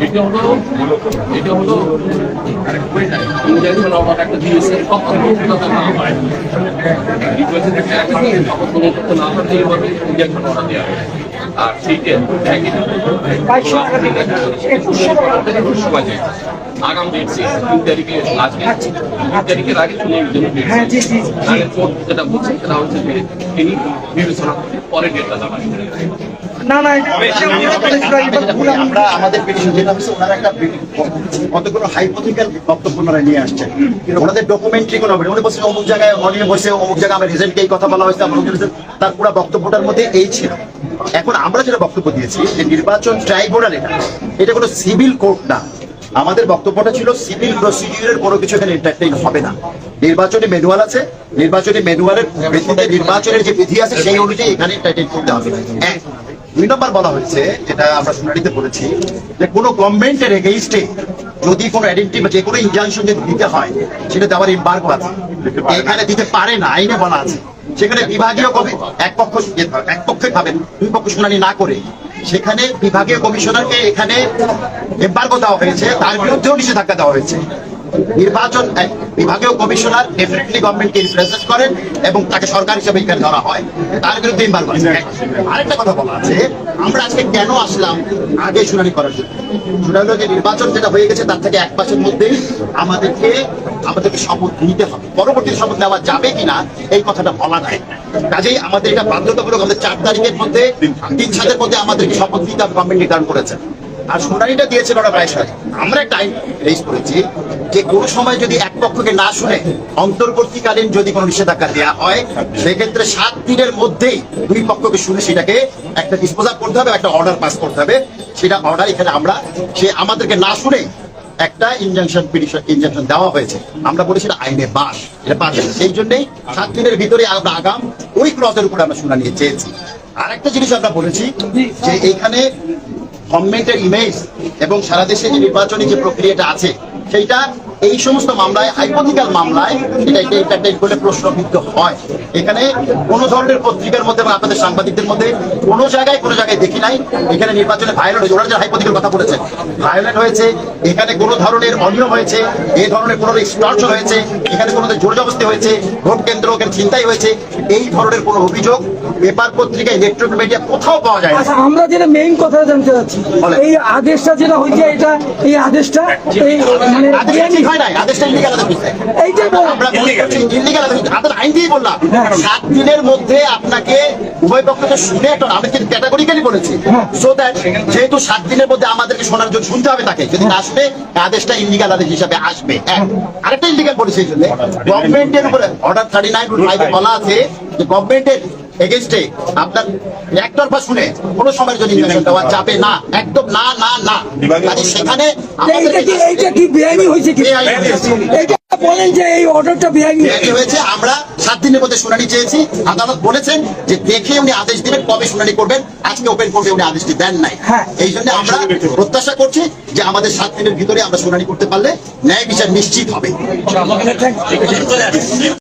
এটা হলো এটা হলো অর্ডার একটা কখন না হয় দিয়ে কখন না হয় ইঞ্জেকশন অর্ডার দেওয়া হয় আর সেইটা একই একুশ সময় যায় আগাম ডেট তিন তারিখে আজকে। তিন তারিখের আগে শুনে হ্যাঁ, জি, জি, জি। কোর্ট যেটা বলছে সেটা হচ্ছে যে তিনি বিবেচনা করে পরে ডেটটা জানাবেন না না এটা এটা ভুল আমি- আমরা আমাদের পিটিশন যেটা হচ্ছে ওনারা একটা কতগুলো হাইপোথিক্যাল বক্তব্য ওনারা নিয়ে আসছেন ওনাদের ডকুমেন্টারি কোনো উনি বলছেন অমুক জায়গায় অনিয়ে বসে অমুক জায়গায় আমার রিজেন্টকে এই কথা বলা হয়েছে আমার রিজেন্ট তার পুরো বক্তব্যটার মধ্যে এই ছিল। এখন আমরা যেটা বক্তব্য দিয়েছি যে নির্বাচন ট্রাইব্যুনাল এটা এটা কোনো সিভিল কোর্ট না। আমাদের বক্তব্যটা ছিল সিভিল প্রসিডিউরের কোনো কিছু এখানে এন্টারটেইন হবে না। নির্বাচনী ম্যানুয়াল আছে, নির্বাচনী ম্যানুয়ালের ভিত্তিতে নির্বাচনের যে বিধি আছে, সেই অনুযায়ী এখানে এন্টারটেইন করতে হবে। দুই নম্বর বলা হয়েছে, যেটা আমরা শুনানিতে বলেছি, যে কোনো গভর্নমেন্টের এগেইনস্টে যদি কোনো আইডেন্টি বা যে কোনো ইনজাংশন যদি দিতে হয়, সেটা দেওয়ার এম্বার্গো আছে। এখানে দিতে পারে না, আইনে বলা আছে। সেখানে বিভাগীয় কমি এক পক্ষ, এক পক্ষে খাবেন দুই পক্ষ শুনানি না করে সেখানে বিভাগীয় কমিশনারকে এখানে এম্বার্গো দেওয়া হয়েছে। তার বিরুদ্ধেও নিষেধাজ্ঞা দেওয়া হয়েছে। নির্বাচন বিভাগীয় কমিশনার ডেফিনেটলি গভর্নমেন্টকে রিপ্রেজেন্ট করেন এবং তাকে সরকার হিসেবে এখানে ধরা হয়। তার বিরুদ্ধে এম্বার্গো আছে আরেকটা কথা বলা আছে, আমরা আজকে কেন আসলাম আগে শুনানি করার জন্য? হলো যে নির্বাচন যেটা হয়ে গেছে, তার থেকে এক মাসের মধ্যেই আমাদেরকে আমাদেরকে শপথ নিতে হবে। পরবর্তী শপথ নেওয়া যাবে কিনা, এই কথাটা বলা যায় কাজেই আমাদের এটা বাধ্যতামূলক, আমাদের চার তারিখের মধ্যে, তিন সালের মধ্যে আমাদেরকে শপথ নিতে হবে গভর্নমেন্ট নির্ধারণ করেছে। আর শুনানিটা দিয়েছিল ওরা সারি আমরা একটা আইন রেজ করেছি যে কোনো সময় যদি এক পক্ষকে না শুনে অন্তর্বর্তীকালীন যদি কোনো নিষেধাজ্ঞা দেওয়া হয়, সেক্ষেত্রে সাত দিনের মধ্যেই দুই পক্ষকে শুনে সেটাকে একটা ডিসপোজাল করতে হবে, একটা অর্ডার পাস করতে হবে। সেটা অর্ডার এখানে আমরা, সে আমাদেরকে না শুনে একটা ইনজাংশন পিটিশন ইনজাংশন দেওয়া হয়েছে। আমরা বলি সেটা আইনে বাস এটা পাস সেই জন্যই সাত দিনের ভিতরে আমরা আগাম ওই ক্লজের উপরে আমরা শুনানি চেয়েছি। আর একটা জিনিস আমরা বলেছি যে এইখানে গভর্নমেন্টের ইমেজ এবং সারা দেশে যে নির্বাচনী যে প্রক্রিয়াটা আছে সেইটা এই সমস্ত মামলায় হাইপোথিক্যাল মামলায় এটা এন্টারটেইন করলে প্রশ্নবিদ্ধ হয়। এখানে কোনো ধরনের পত্রিকার মধ্যে বা আপনাদের সাংবাদিকদের মধ্যে কোনো জায়গায় কোনো জায়গায় দেখি নাই। এখানে নির্বাচনে ভায়োলেট হয়েছে। ওরা যে হাইপোথিক্যাল কথা বলেছে ভায়োলেট হয়েছে। এখানে কোনো ধরনের অনিয়ম হয়েছে। এই ধরনের কোনো এক্সটর্শন হয়েছে। এখানে কোনো জোর জবস্তি হয়েছে। ভোট কেন্দ্র ওখানে চিন্তাই হয়েছে। এই ধরনের কোনো অভিযোগ পেপার পত্রিকা ইলেকট্রনিক মিডিয়া কোথাও পাওয়া যায় না। আচ্ছা আমরা যেটা মেইন কথা জানতে চাচ্ছি এই আদেশটা যেটা হয়েছে এটা এই আদেশটা এই মানে হয় নাই আদেশটা ইলিগাল আদেশ হয়েছে। এইটাই আমরা আদেশ হয়েছে। আইন দিয়েই বললাম হ্যাঁ। সাত দিনের মধ্যে আপনাকে উভয় পক্ষকে শুনে একটা আমি কিন্তু ক্যাটাগরিক্যালি বলেছি হ্যাঁ। সো দ্যাট যেহেতু সাত দিনের মধ্যে আমাদেরকে শোনার জন্য শুনতে হবে তাকে যদি না শুনে আদেশটা ইলিগাল আদেশ হিসাবে আসবে এক আরেকটা ইলিগাল বলেছে এই জন্য গভর্নমেন্টের উপরে অর্ডার থার্টি নাইন বলা আছে যে গভর্নমেন্টের এগেনস্টে আপনার একতরফা শুনে কোনো সময়ের জন্য দেওয়া যাবে না একদম না না না। কাজে সেখানে এইটা কি বেআইনি হয়েছে কি? বেআইনি হয়েছে। এইটা বলেন যে এই অর্ডারটা বেআইনি হয়েছে। আমরা সাত দিনের মধ্যে শুনানি চেয়েছি। আদালত বলেছেন যে দেখে উনি আদেশ দিবেন কবে শুনানি করবেন আজকে ওপেন করবে উনি আদেশটি দেন নাই। হ্যাঁ। এই জন্য আমরা প্রত্যাশা করছি যে আমাদের সাত দিনের ভিতরে আমরা শুনানি করতে পারলে ন্যায় বিচার নিশ্চিত হবে।